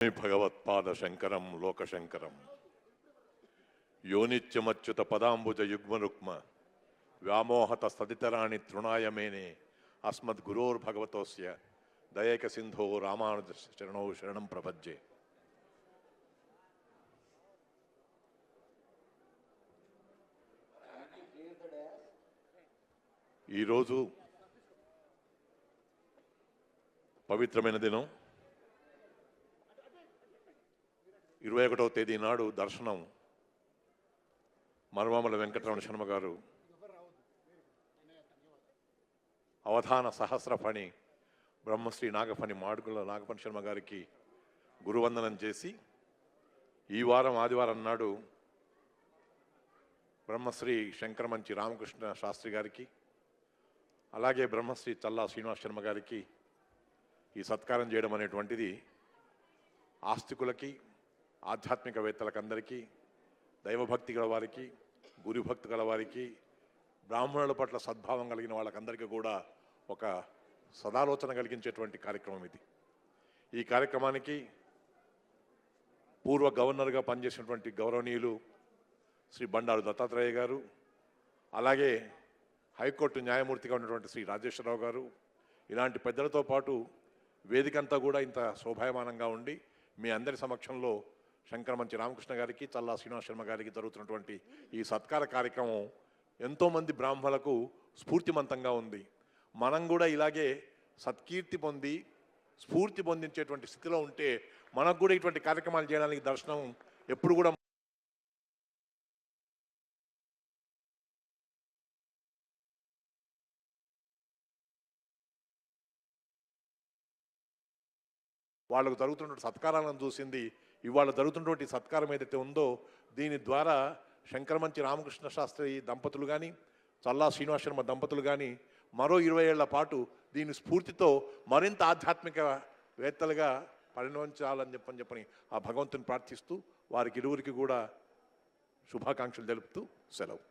భగవత్పాద శంకరం లోకశంకరం యోనిత్యమచ్యుత పదాంబుజ యుగ్మరుక్మ వ్యామోహత స్థదితరాణి తృణాయమేనే అస్మద్గురోర్భగవతోస్య దయక సింధో రామానుజ శరణో శరణం ప్రపజ్జే ఈరోజు పవిత్రమైన దినం. ఇరవై ఒకటవ తేదీ నాడు దర్శనం. మరుమామల వెంకటరమణ శర్మ గారు. అవధాన సహస్రపణి బ్రహ్మశ్రీ నాగఫణి మాడుగుల నాగఫణి శర్మ గారికి గురువందనం చేసి ఈ వారం ఆదివారం నాడు బ్రహ్మశ్రీ శంకరమంచి రామకృష్ణ శాస్త్రి గారికి అలాగే బ్రహ్మశ్రీ చల్లా శ్రీనివాస్ శర్మ గారికి ఈ సత్కారం చేయడం అనేటువంటిది ఆస్తికులకి ఆధ్యాత్మికవేత్తలకందరికీ దైవభక్తి గల వారికి గురుభక్తి గల వారికి బ్రాహ్మణుల పట్ల సద్భావం కలిగిన వాళ్ళకందరికీ కూడా ఒక సదాలోచన కలిగించేటువంటి కార్యక్రమం ఇది. ఈ కార్యక్రమానికి పూర్వ గవర్నర్గా పనిచేసినటువంటి గౌరవనీయులు శ్రీ బండారు దత్తాత్రేయ గారు అలాగే హైకోర్టు న్యాయమూర్తిగా ఉన్నటువంటి శ్రీ రాజేశ్వరరావు గారు ఇలాంటి పెద్దలతో పాటు వేదికంతా కూడా ఇంత శోభాయమానంగా ఉండి మీ అందరి సమక్షంలో శంకరమంచి రామకృష్ణ గారికి చల్లా శ్రీనివాస్ శర్మ గారికి జరుగుతున్నటువంటి ఈ సత్కార కార్యక్రమం ఎంతోమంది బ్రాహ్మణులకు స్ఫూర్తిమంతంగా ఉంది. మనం కూడా ఇలాగే సత్కీర్తి పొంది స్ఫూర్తి పొందించేటువంటి స్థితిలో ఉంటే మనకు కూడా ఇటువంటి కార్యక్రమాలు చేయడానికి దర్శనం ఎప్పుడు కూడా వాళ్ళకు జరుగుతున్న సత్కారాలను చూసింది ఇవాళ జరుగుతున్నటువంటి సత్కారం ఏదైతే ఉందో దీని ద్వారా శంకరమంచి రామకృష్ణ శాస్త్రి దంపతులు కానీ చల్లా శ్రీనివాస శర్మ దంపతులు కానీ మరో ఇరవై ఏళ్ళ పాటు దీని స్ఫూర్తితో మరింత ఆధ్యాత్మిక వేత్తలుగా పరిణమించాలని చెప్పని చెప్పని ఆ భగవంతుని ప్రార్థిస్తూ వారికి ఇరువురికి కూడా శుభాకాంక్షలు తెలుపుతూ సెలవు.